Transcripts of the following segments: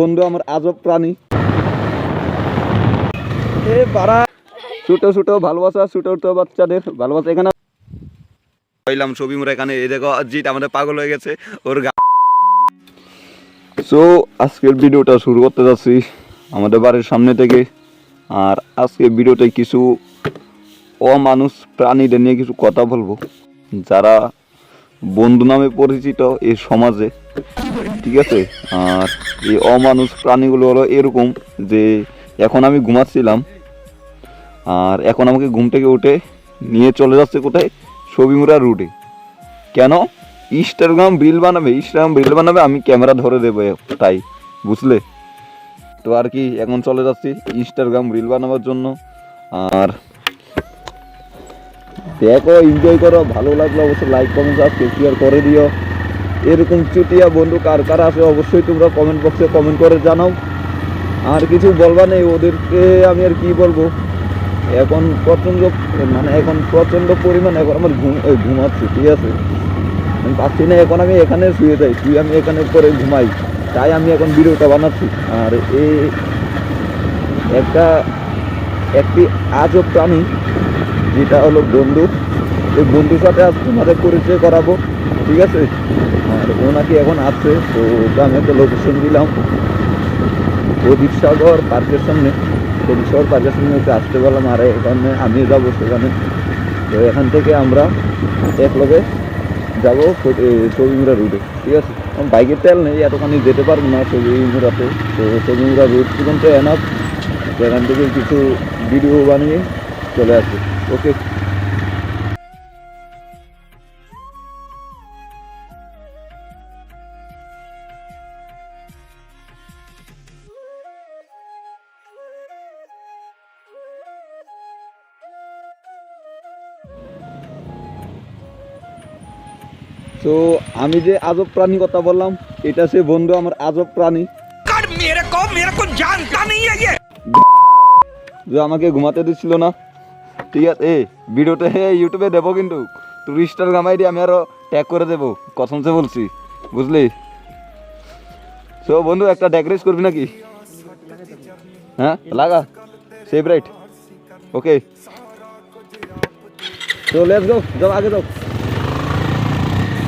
বন্ধু আমার আজব প্রাণী। এ ছোট ছোট, ভালোবাসা, ছোট ছোট বাচ্চাদের ভালোবাসা। এখানে পাইলাম ছবি মোরা এখানে। এই দেখো জিত আমাদের পাগল হয়ে গেছে। ওর সো আজকের ভিডিওটা শুরু করতে যাচ্ছি আমাদের বাড়ির সামনে থেকে। আর আজকে ভিডিওতে কিছু অমানুষ প্রাণীদের নিয়ে কিছু কথা বলব। যারা বন্ধু নামে পরিচিত এই সমাজে। ঠিক আছে? আর এই অমানুষ প্রাণীগুলো হলো এরকম যে এখন আমি ঘুমাচ্ছিলাম, আর এখন আমাকে ঘুম থেকে উঠে নিয়ে চলে যাচ্ছে কোথায়? সবিমুরা রুটে। কেন? ইনস্টাগ্রাম রিল বানাবে ইনস্টাগ্রাম রিল বানাবে, আমি ক্যামেরা ধরে দেবো তাই, বুঝলে? তো আর কি, এখন চলে যাচ্ছি ইনস্টাগ্রাম রিল বানাবার জন্য। আর দেখো এনজয় করো, ভালো লাগল অবশ্যই লাইক কমেন্ট সাবস্ক্রাইব শেয়ার করে দিও। এরকম চুটিয়া বন্ধু কার কার আছে অবশ্যই তোমরা কমেন্ট বক্সে কমেন্ট করে জানাও। আর কিছু বলবা নেই, ওদেরকে আমি আর কি বলব? এখন প্রচণ্ড মানে এখন প্রচণ্ড পরিমাণ এখন আমার ঘুম ঘুমাচ্ছি, ঠিক আছে? আমি পাচ্ছি না, এখন আমি এখানে শুয়ে যাই, শুয়ে আমি এখানে করে ঘুমাই। তাই আমি এখন ভিডিওটা বানাচ্ছি। আর এই একটা, একটি আজব প্রাণী, যেটা হলো বন্ধু। এই বন্ধুর সাথে আজ তোমাদের পরিচয় করাবো। ঠিক আছে? আর ওনাকে এখন আছে, তো আমি একটা লোকেশন দিলাম। প্রদীপ সাগর পার্কের সামনে। প্রদীপ সাগর পার্কের সামনে ওকে আসতে বললাম, আর, এখানে আমি যাব সেখানে। তো এখান থেকে আমরা এক লগে যাব ছবিমুড়া রুটে ঠিক আছে? আমার বাইকের তেল নেই, এতখানি যেতে পারব না ছবিমুড়াতে তো ছবিমুড়া রুট পর্যন্ত এনাফ সেখান থেকে কিছু ভিডিও বানিয়ে চলে আসবে। ওকে তো আমি যে আজব প্রাণী কথা বললাম এটা সে বন্ধু আমার আজব প্রাণী। যে আমাকে ঘুমাতে দিচ্ছিল না। ঠিক আছে এ ভিডিওটা হে ইউটিউবে দেবো কিন্তু। তোর ইনস্টাগ্রামে দিয়ে আমি আরও ট্যাগ করে দেবো কসমসে বলছি। বুঝলি? সো বন্ধু একটা ডেকোরেস করবি নাকি? হ্যাঁ লাগা। সেভ রাইট ওকে তো লেটস গো যাও আগে যাও।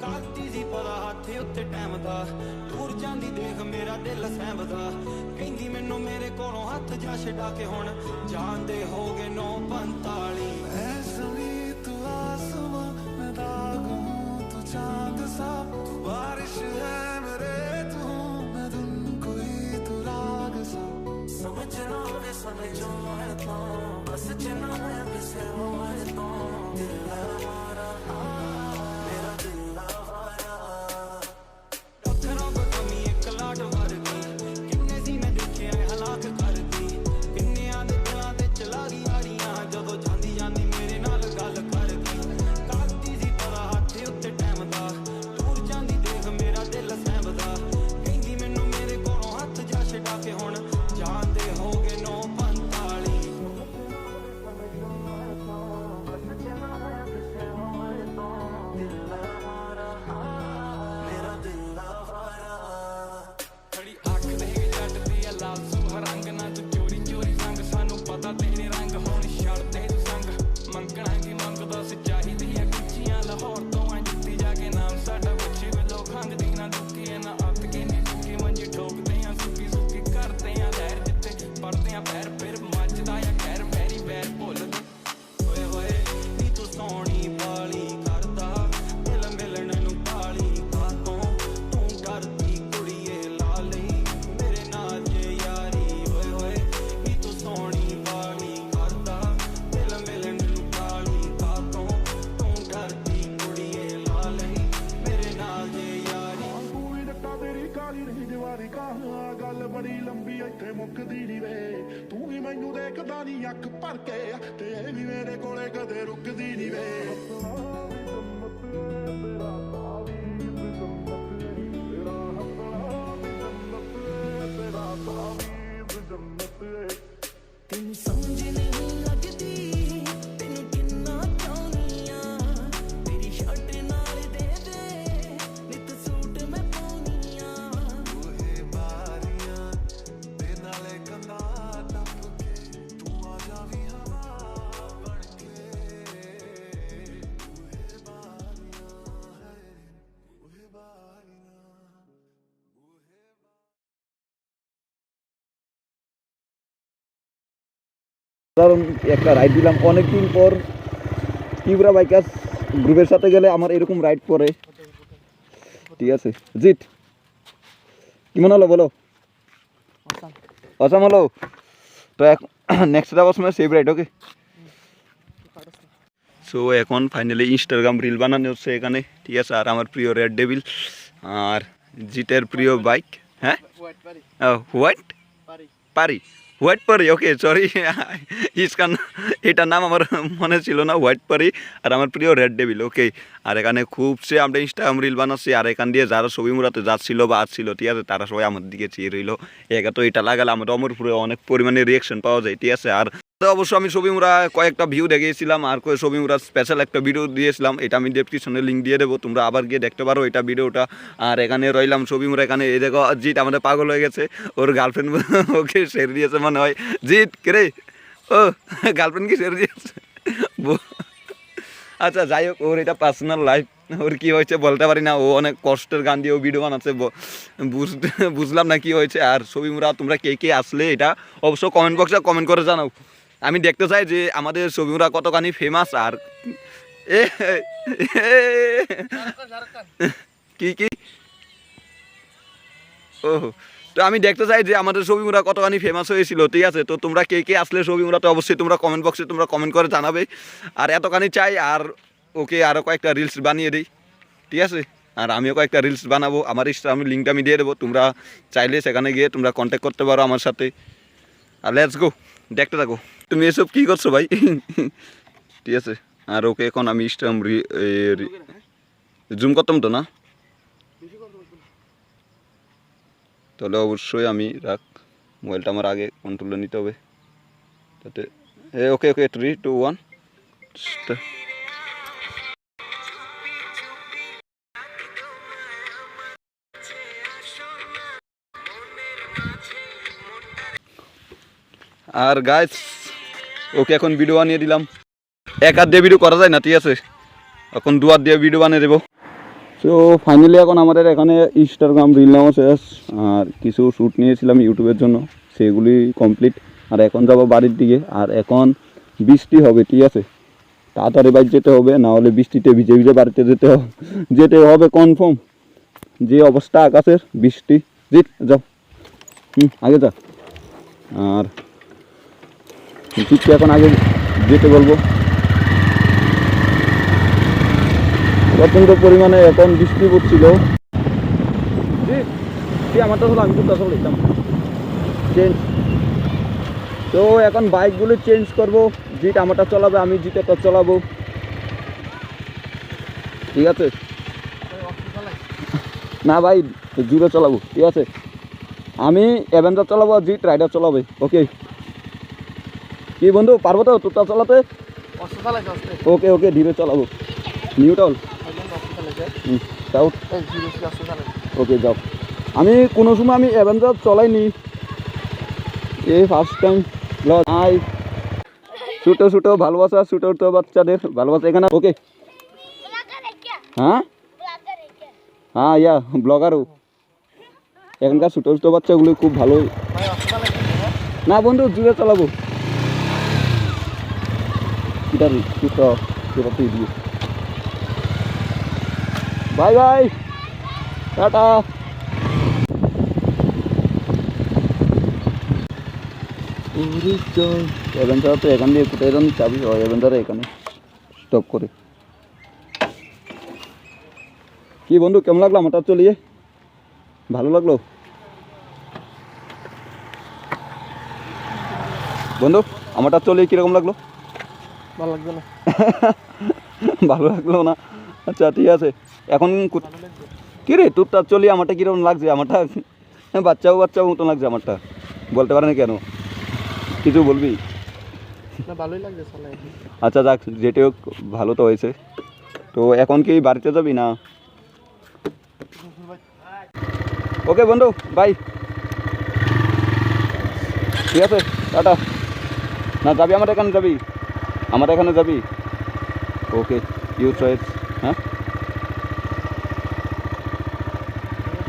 ਕਾਗਦੀ ਸੀ ਪਦਾ ਹੱਥ ਉੱਤੇ ਟਾਈਮ ਦਾ। ਦੂਰ ਜਾਂਦੀ ਦੇਖ ਮੇਰਾ ਦਿਲ ਸਹਿਬਦਾ ਕਹਿੰਦੀ ਮੈਨੂੰ ਮੇਰੇ ਕੋਲੋਂ ਹੱਥ ਜਾ ਛਡਾ ਕੇ ਹੁਣ। ਜਾਂਦੇ ਹੋਗੇ 945 ਮੈਂ ਤੂੰ ਤੂੰ ਚਾਂਦ ਹੈ ਮੇਰੇ ਲੰਬੀ ਮੁੱਕਦੀ ਨਹੀਂ ਵੇ। ਤੂੰ ਵੀ ਮੈਨੂੰ ਦੇਖਦਾ ਨਹੀਂ ਅੱਖ ਭਰ ਕੇ। ਤੇ ਇਹ ਵੀ ਮੇਰੇ ਕੋਲੇ ਕਦੇ ਰੁਕਦੀ। কারণ একটা রাইড দিলাম। অনেকদিন পর ত্রিপুরা বাইকার্স গ্রুপের সাথে গেলে আমার এরকম রাইড পরে। ঠিক আছে। জিত কি মনে হলো বলো? অসাম হলো। তো নেক্সট যাওয়ার সময় সেভ রাইড ওকে সো এখন ফাইনালি ইনস্টাগ্রাম রিল বানানো হচ্ছে এখানে। ঠিক আছে আর আমার প্রিয় রেড ডেভিল আর জিটের প্রিয় বাইক হ্যাঁ? হোয়াইট পারি হোয়াইট পারি? ওকে সরি ইস্কান এটার নাম আমার মনে ছিল না, হোয়াইট পারি, আর আমার প্রিয় রেড ডেভিল ওকে আর এখানে খুব সে আমরা ইনস্টাগ্রাম রিল বানাচ্ছি, আর এখান দিয়ে যারা ছবি মুড়াতে যাচ্ছিল বা আসছিল, ঠিক আছে, তারা সবাই আমার দিকে চেয়ে রইল। একা তো এটা লাগালে আমার অমরপুরে অনেক পরিমাণে রিয়াকশন পাওয়া যায়, ঠিক আছে, আর অবশ্য আমি ছবি মুড়া কয়েকটা ভিউ দেখিয়েছিলাম, আর কয়েক ছবি মুড়া স্পেশাল একটা ভিডিও দিয়েছিলাম। এটা আমি ডেসক্রিপশনে লিঙ্ক দিয়ে দেবো, তোমরা আবার গিয়ে দেখতে পারো এটা ভিডিওটা আর এখানে রইলাম ছবি মুড়া এখানে এই দেখো, জিৎ আমাদের পাগল হয়ে গেছে। ওর গার্লফ্রেন্ড ওকে সেরে দিয়েছে মনে হয়। জিৎ, কে ও গার্লফ্রেন্ড কি সেরে দিয়েছে? আচ্ছা যাই হোক, ওর এটা পার্সোনাল লাইফ ওর কি হয়েছে বলতে পারি না, ও অনেক কষ্টের গান দিয়ে ও ভিডিও বানাচ্ছে বুঝলাম না কি হয়েছে। আর ছবি মুরা তোমরা কে কে আসলে এটা? অবশ্য কমেন্ট বক্সে কমেন্ট করে জানাও। আমি দেখতে চাই যে আমাদের ছবি মুরা কতখানি ফেমাস আর কি কি? ও, তো আমি দেখতে চাই যে আমাদের ছবিমুরা কতখানি ফেমাস হয়েছিল, ঠিক আছে? তো তোমরা কে কে আসলে ছবিমুরা তো অবশ্যই তোমরা কমেন্ট বক্সে তোমরা কমেন্ট করে জানাবে। আর এতখানি চাই, আর ওকে আরও কয়েকটা রিলস বানিয়ে দিই, ঠিক আছে? আর আমিও কয়েকটা রিলস বানাবো, আমার ইনস্টাগ্রাম লিঙ্কটা আমি দিয়ে দেবো, তোমরা চাইলে সেখানে গিয়ে তোমরা কন্ট্যাক্ট করতে পারো আমার সাথে। আর লেটস গো দেখতে থাকো। তুমি এসব কি করছ ভাই? ঠিক আছে। আর ওকে এখন আমি ইস্টাম জুম করতাম তো না? তাহলে অবশ্যই আমি রাখ। মোবাইলটা আমার আগে কন্ট্রোলে নিতে হবে। তাতে okay okay three two one আর গাছ ওকে এখন ভিডিও বানিয়ে দিলাম। এক হাত দিয়ে ভিডিও করা যায় না, ঠিক আছে? এখন দু হাত দিয়ে ভিডিও বানিয়ে দেবো। সো ফাইনালি এখন আমাদের এখানে ইনস্টাগ্রাম রিল শেষ। আর কিছু শ্যুট নিয়েছিলাম ইউটিউবের জন্য, সেগুলি কমপ্লিট আর এখন যাব বাড়ির দিকে। আর এখন বৃষ্টি হবে, ঠিক আছে? তাড়াতাড়ি বাড়ি যেতে হবে, না হলে বৃষ্টিতে ভিজে ভিজে বাড়িতে যেতে হবে। যেতে হবে কনফার্ম যে অবস্থা আকাশের, বৃষ্টি। জিত যাও। হুম, আগে যা। আর জিতকে এখন আগে যেতে বলব? প্রচণ্ড পরিমাণে এখন বৃষ্টি পড়ছিল। আমারটা হলো, আমি তো আসলে লিখতাম চেঞ্জ তো এখন বাইকগুলো চেঞ্জ করব জিট আমারটা চালাবে, আমি জিটেরটা চালাবো। ঠিক আছে? না ভাই জুড়ে চালাবো, ঠিক আছে? আমি অ্যাভেঞ্জার চালাবো আর জিট রাইডার চালাবে ওকে কি বন্ধু পারব তো? তোরটা চালাতে? ওকে ওকে ধীরে চালাবো। নিউ নিউটাউন ওকে যাও। আমি কোনো সময় আমি অ্যাভেঞ্জার চলাইনি। এই ফার্স্ট টাইম আই ছোটো ছোটো ভালোবাসা ছোটো ছোটো বাচ্চাদের ভালোবাসা। এখানে ওকে। হ্যাঁ? হ্যাঁ ইয়া ব্লগারও এখানকার ছোটো ছোটো বাচ্চাগুলো খুব ভালো। না বন্ধু জুড়ে চালাবো। কিটা কিটাতে দিয়ে। Bye bye tata. এভেঞ্চার তো এখান দিয়ে কোথায় যেন চাবি হয় এভেঞ্চারে এখানে। স্টপ করে। কি বন্ধু কেমন লাগল? আমারটা চলিয়ে। ভালো লাগল? বন্ধু আমারটা চলিয়ে কীরকম লাগল? ভালো লাগবে না? ভালো লাগল না। আচ্ছা ঠিক আছে। এখন কোথ- কি রে তোর তার চলিয়ে আমারটা কীরকম লাগছে? আমারটা বাচ্চাও বাচ্চাও মতো লাগছে আমারটা। বলতে পারে না কেন? কিছু বলবি? না ভালোই লাগছে চলে আচ্ছা যাক যেটি হোক ভালো তো হয়েছে। তো এখন কি বাড়িতে যাবি না? ওকে বন্ধু বাই। ঠিক আছে টাটা। না যাবি আমার এখানে যাবি? আমার এখানে যাবি ওকে ইউ চয়েস হ্যাঁ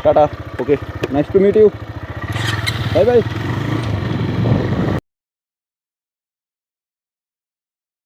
tata okay nice to meet you bye bye